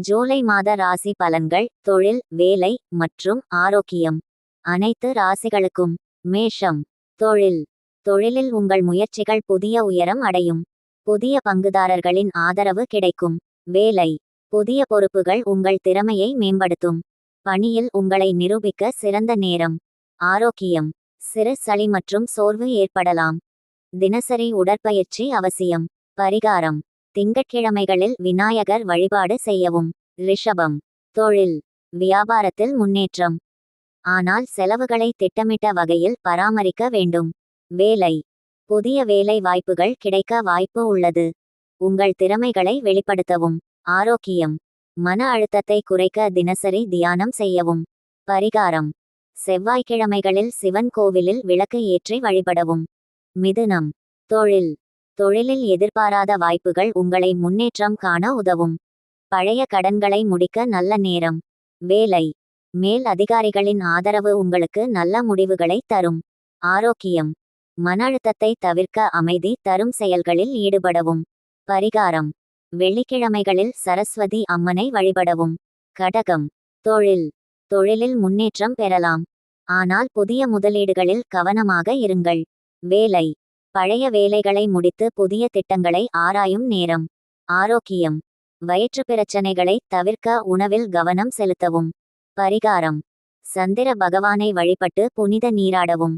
ஜூலை மாத ராசி பலன்கள் தொழில் வேலை மற்றும் ஆரோக்கியம். அனைத்து ராசிகளுக்கும் மேஷம். தொழில். தொழிலில் உங்கள் முயற்சிகள் புதிய உயரம் அடையும். புதிய பங்குதாரர்களின் ஆதரவு கிடைக்கும். வேலை. புதிய பொறுப்புகள் உங்கள் திறமையை மேம்படுத்தும். பணியில் உங்களை நிரூபிக்க சிறந்த நேரம். ஆரோக்கியம். சிறு சளி மற்றும் சோர்வு ஏற்படலாம். தினசரி உடற்பயிற்சி அவசியம். பரிகாரம். திங்கட்கிழமைகளில் விநாயகர் வழிபாடு செய்யவும். ரிஷபம். தொழில். வியாபாரத்தில் முன்னேற்றம். ஆனால் செலவுகளை திட்டமிட்ட வகையில் பராமரிக்க வேண்டும். வேலை. புதிய வேலை வாய்ப்புகள் கிடைக்க வாய்ப்பு உள்ளது. உங்கள் திறமைகளை வெளிப்படுத்தவும். ஆரோக்கியம். மன அழுத்தத்தை குறைக்க தினசரி தியானம் செய்யவும். பரிகாரம். செவ்வாய்க்கிழமைகளில் சிவன் கோவிலில் விளக்கு ஏற்றி வழிபடவும். மிதுனம். தொழில். தொழிலில் எதிர்பாராத வாய்ப்புகள் உங்களை முன்னேற்றம் காண உதவும். பழைய கடன்களை முடிக்க நல்ல நேரம். வேலை. மேல் அதிகாரிகளின் ஆதரவு உங்களுக்கு நல்ல முடிவுகளை தரும். ஆரோக்கியம். மன அழுத்தத்தை தவிர்க்க அமைதி தரும் செயல்களில் ஈடுபடவும். பரிகாரம். வெள்ளிக்கிழமைகளில் சரஸ்வதி அம்மனை வழிபடவும். கடகம். தொழில். தொழிலில் முன்னேற்றம் பெறலாம். ஆனால் புதிய முதலீடுகளில் கவனமாக இருங்கள். வேலை. பழைய வேலைகளை முடித்து புதிய திட்டங்களை ஆராயும் நேரம். ஆரோக்கியம். வயிற்று பிரச்சனைகளை தவிர்க்க உணவில் கவனம் செலுத்தவும். பரிகாரம். சந்திர பகவானை வழிபட்டு புனித நீராடவும்.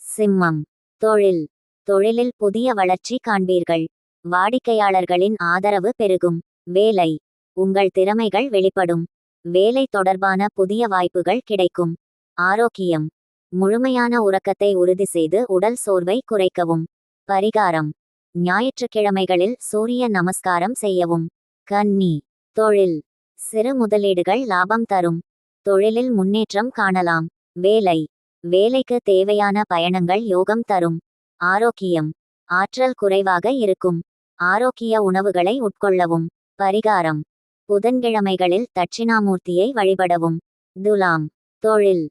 சிம்மம். தொழில். தொழிலில் புதிய வளர்ச்சி காண்பீர்கள். வாடிக்கையாளர்களின் ஆதரவு பெருகும். வேலை. உங்கள் திறமைகள் வெளிப்படும். வேலை தொடர்பான புதிய வாய்ப்புகள் கிடைக்கும். ஆரோக்கியம். முழுமையான உறக்கத்தை உறுதி செய்து உடல் சோர்வை குறைக்கவும். பரிகாரம். ஞாயிற்றுக்கிழமைகளில் சூரிய நமஸ்காரம் செய்யவும். கன்னி. தொழில். சிறு முதலீடுகள் லாபம் தரும். தொழிலில் முன்னேற்றம் காணலாம். வேலை. வேலைக்கு தேவையான பயணங்கள் யோகம் தரும். ஆரோக்கியம். ஆற்றல் குறைவாக இருக்கும். ஆரோக்கிய உணவுகளை உட்கொள்ளவும். பரிகாரம். புதன்கிழமைகளில் தட்சிணாமூர்த்தியை வழிபடவும். துலாம். தொழில்.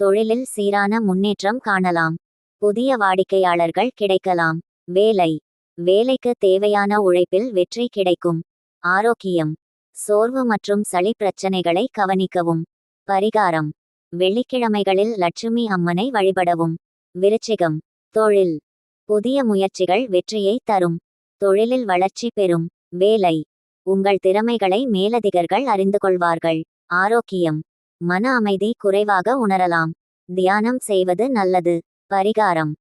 தொழிலில் சீரான முன்னேற்றம் காணலாம். புதிய வாடிக்கையாளர்கள் கிடைக்கலாம். வேலை. வேலைக்கு தேவையான உழைப்பில் வெற்றி கிடைக்கும். ஆரோக்கியம். சோர்வு மற்றும் சளி பிரச்சனைகளை கவனிக்கவும். பரிகாரம். வெள்ளிக்கிழமைகளில் லட்சுமி அம்மனை வழிபடவும். விருச்சிகம். தொழில். புதிய முயற்சிகள் வெற்றியை தரும். தொழிலில் வளர்ச்சி பெறும். வேலை. உங்கள் திறமைகளை மேலதிகர்கள் அறிந்து கொள்வார்கள். ஆரோக்கியம். மன அமைதி குறைவாக உணரலாம். தியானம் செய்வது நல்லது. பரிகாரம்.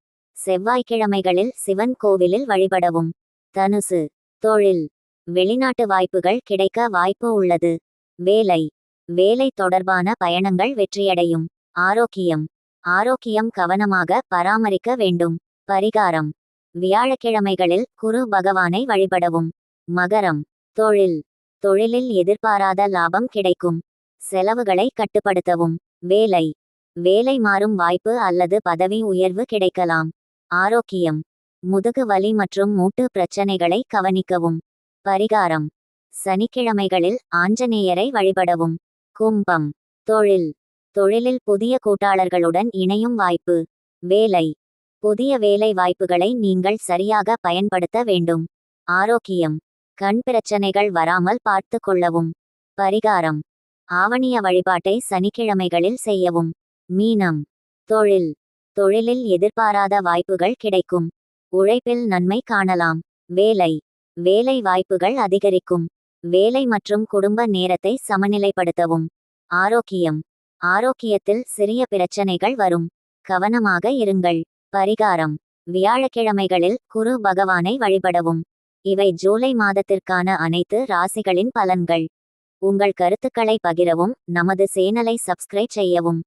செவ்வாய்க்கிழமைகளில் சிவன் கோவிலில் வழிபடவும். தனுசு. தொழில். வெளிநாட்டு வாய்ப்புகள் கிடைக்க வாய்ப்பு உள்ளது. வேலை. வேலை தொடர்பான பயணங்கள் வெற்றியடையும். ஆரோக்கியம். ஆரோக்கியம் கவனமாக பராமரிக்க வேண்டும். பரிகாரம். வியாழக்கிழமைகளில் குரு பகவானை வழிபடவும். மகரம். தொழில். தொழிலில் எதிர்பாராத லாபம் கிடைக்கும். செலவுகளை கட்டுப்படுத்தவும். வேலை. வேலை மாறும் வாய்ப்பு அல்லது பதவி உயர்வு கிடைக்கலாம். ஆரோக்கியம். முதுகு வலி மற்றும் மூட்டு பிரச்சனைகளை கவனிக்கவும். பரிகாரம். சனிக்கிழமைகளில் ஆஞ்சநேயரை வழிபடவும். கும்பம். தொழில். தொழிலில் புதிய கூட்டாளர்களுடன் இணையும் வாய்ப்பு. வேலை. புதிய வேலை வாய்ப்புகளை நீங்கள் சரியாக பயன்படுத்த வேண்டும். ஆரோக்கியம். கண் பிரச்சனைகள் வராமல் பார்த்து கொள்ளவும். பரிகாரம். ஆவணிய வழிபாட்டை சனிக்கிழமைகளில் செய்யவும். மீனம். தொழில். தொழிலில் எதிர்பாராத வாய்ப்புகள் கிடைக்கும். உழைப்பில் நன்மை காணலாம். வேலை. வேலை வாய்ப்புகள் அதிகரிக்கும். வேலை மற்றும் குடும்ப நேரத்தை சமநிலைப்படுத்தவும். ஆரோக்கியம். ஆரோக்கியத்தில் சிறிய பிரச்சனைகள் வரும். கவனமாக இருங்கள். பரிகாரம். வியாழக்கிழமைகளில் குரு பகவானை வழிபடவும். இவை ஜூலை மாதத்திற்கான அனைத்து ராசிகளின் பலன்கள். உங்கள் கருத்துக்களை பகிரவும். நமது சேனலை சப்ஸ்கிரைப் செய்யவும்.